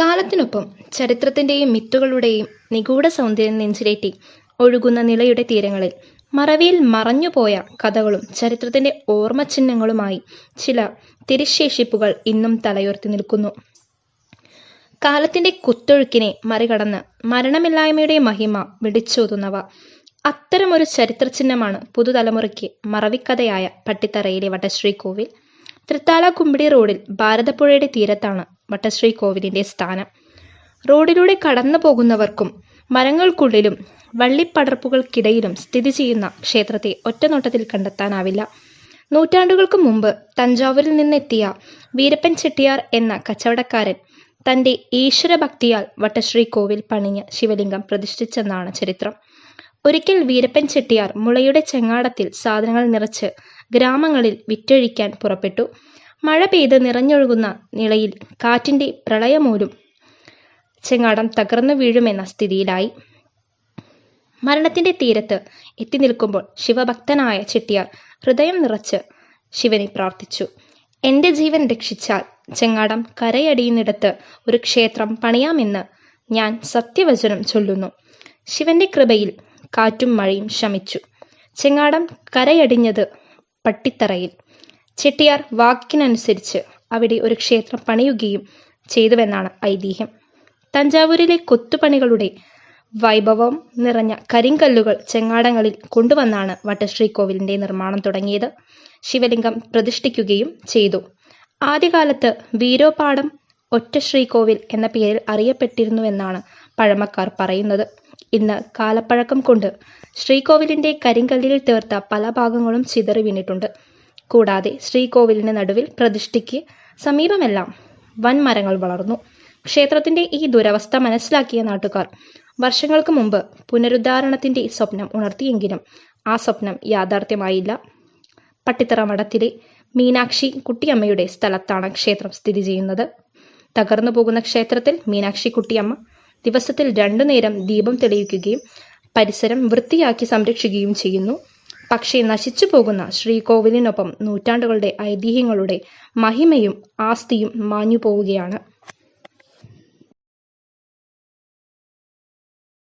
കാലത്തിനൊപ്പം ചരിത്രത്തിന്റെയും മിത്തുകളുടെയും നിഗൂഢ സൗന്ദര്യം നെഞ്ചിലേറ്റി ഒഴുകുന്ന നിലയുടെ തീരങ്ങളിൽ മറവിയിൽ മറഞ്ഞുപോയ കഥകളും ചരിത്രത്തിന്റെ ഓർമ്മചിഹ്നങ്ങളുമായി ചില തിരിശേഷിപ്പുകൾ ഇന്നും തലയുയർത്തി നിൽക്കുന്നു. കാലത്തിന്റെ കുത്തൊഴുക്കിനെ മറികടന്ന് മരണമില്ലായ്മയുടെ മഹിമ വിളിച്ചോതുന്നവ. അത്തരമൊരു ചരിത്ര ചിഹ്നമാണ് പുതുതലമുറയ്ക്ക് മറവിക്കഥയായ പട്ടിത്തറയിലെ വട്ടശ്ശേരിക്കോവിൽ. തൃത്താല-കുമ്പിടി റോഡിൽ ഭാരതപ്പുഴയുടെ തീരത്താണ് വട്ടശ്ശേരിക്കോവിലിന്റെ സ്ഥാനം. റോഡിലൂടെ കടന്നു പോകുന്നവർക്കും മരങ്ങൾക്കുള്ളിലും വള്ളിപ്പടർപ്പുകൾക്കിടയിലും സ്ഥിതി ചെയ്യുന്ന ക്ഷേത്രത്തെ ഒറ്റനോട്ടത്തിൽ കണ്ടെത്താനാവില്ല. നൂറ്റാണ്ടുകൾക്ക് മുമ്പ് തഞ്ചാവൂരിൽ നിന്നെത്തിയ വീരപ്പൻ ചെട്ടിയാർ എന്ന കച്ചവടക്കാരൻ തന്റെ ഈശ്വരഭക്തിയാൽ കോവിൽ പണിഞ്ഞ് ശിവലിംഗം പ്രതിഷ്ഠിച്ചെന്നാണ് ചരിത്രം. ഒരിക്കൽ വീരപ്പൻ ചെട്ടിയാർ മുളയുടെ ചെങ്ങാടത്തിൽ സാധനങ്ങൾ നിറച്ച് ഗ്രാമങ്ങളിൽ വിറ്റഴിക്കാൻ പുറപ്പെട്ടു. മഴ പെയ്ത് നിറഞ്ഞൊഴുകുന്ന നിളയിൽ കാറ്റിന്റെ പ്രളയമൂലും ചെങ്ങാടം തകർന്നു വീഴുമെന്ന സ്ഥിതിയിലായി. മരണത്തിന്റെ തീരത്ത് എത്തി നിൽക്കുമ്പോൾ ശിവഭക്തനായ ചെട്ടിയാർ ഹൃദയം നിറച്ച് ശിവനെ പ്രാർത്ഥിച്ചു. എന്റെ ജീവൻ രക്ഷിച്ചാൽ ചെങ്ങാടം കരയടിയുന്നിടത്ത് ഒരു ക്ഷേത്രം പണിയാമെന്ന് ഞാൻ സത്യവചനം ചൊല്ലുന്നു. " ശിവന്റെ കൃപയിൽ കാറ്റും മഴയും ശമിച്ചു. ചെങ്ങാടം കരയടിഞ്ഞത് പട്ടിത്തറയിൽ. ചെട്ടിയാർ വാക്കിനനുസരിച്ച് അവിടെ ഒരു ക്ഷേത്രം പണിയുകയും ചെയ്തുവെന്നാണ് ഐതിഹ്യം. തഞ്ചാവൂരിലെ കൊത്തുപണികളുടെ വൈഭവം നിറഞ്ഞ കരിങ്കല്ലുകൾ ചെങ്ങാടങ്ങളിൽ കൊണ്ടുവന്നാണ് വട്ടശ്രീ കോവിലിന്റെ നിർമ്മാണം തുടങ്ങിയത്. ശിവലിംഗം പ്രതിഷ്ഠിക്കുകയും ചെയ്തു. ആദ്യകാലത്ത് വീരോപാടം ശ്രീകോവിൽ എന്ന പേരിൽ അറിയപ്പെട്ടിരുന്നുവെന്നാണ് പഴമക്കാർ പറയുന്നത്. ഇന്ന് കാലപ്പഴക്കം കൊണ്ട് ശ്രീകോവിലിന്റെ കരിങ്കല്ലിൽ തീർത്ത പല ഭാഗങ്ങളും ചിതറി വീണിട്ടുണ്ട്. കൂടാതെ ശ്രീകോവിലിന് നടുവിൽ പ്രതിഷ്ഠിക്ക് സമീപമെല്ലാം വൻമരങ്ങൾ വളർന്നു. ക്ഷേത്രത്തിന്റെ ഈ ദുരവസ്ഥ മനസ്സിലാക്കിയ നാട്ടുകാർ വർഷങ്ങൾക്ക് മുമ്പ് പുനരുദ്ധാരണത്തിന്റെ സ്വപ്നം ഉണർത്തിയെങ്കിലും ആ സ്വപ്നം യാഥാർത്ഥ്യമായില്ല പട്ടിത്തറ മഠത്തിലെ മീനാക്ഷി കുട്ടിയമ്മയുടെ സ്ഥലത്താണ് ക്ഷേത്രം സ്ഥിതി ചെയ്യുന്നത് തകർന്നു പോകുന്ന ക്ഷേത്രത്തിൽ മീനാക്ഷി കുട്ടിയമ്മ ദിവസത്തിൽ രണ്ടു നേരം ദീപം തെളിയിക്കുകയും പരിസരം വൃത്തിയാക്കി സംരക്ഷിക്കുകയും ചെയ്യുന്നു. പക്ഷേ നശിച്ചുപോകുന്ന ശ്രീകോവിലിനൊപ്പം നൂറ്റാണ്ടുകളുടെ ഐതിഹ്യങ്ങളുടെ മഹിമയും ആസ്തിയും മാഞ്ഞുപോവുകയാണ്.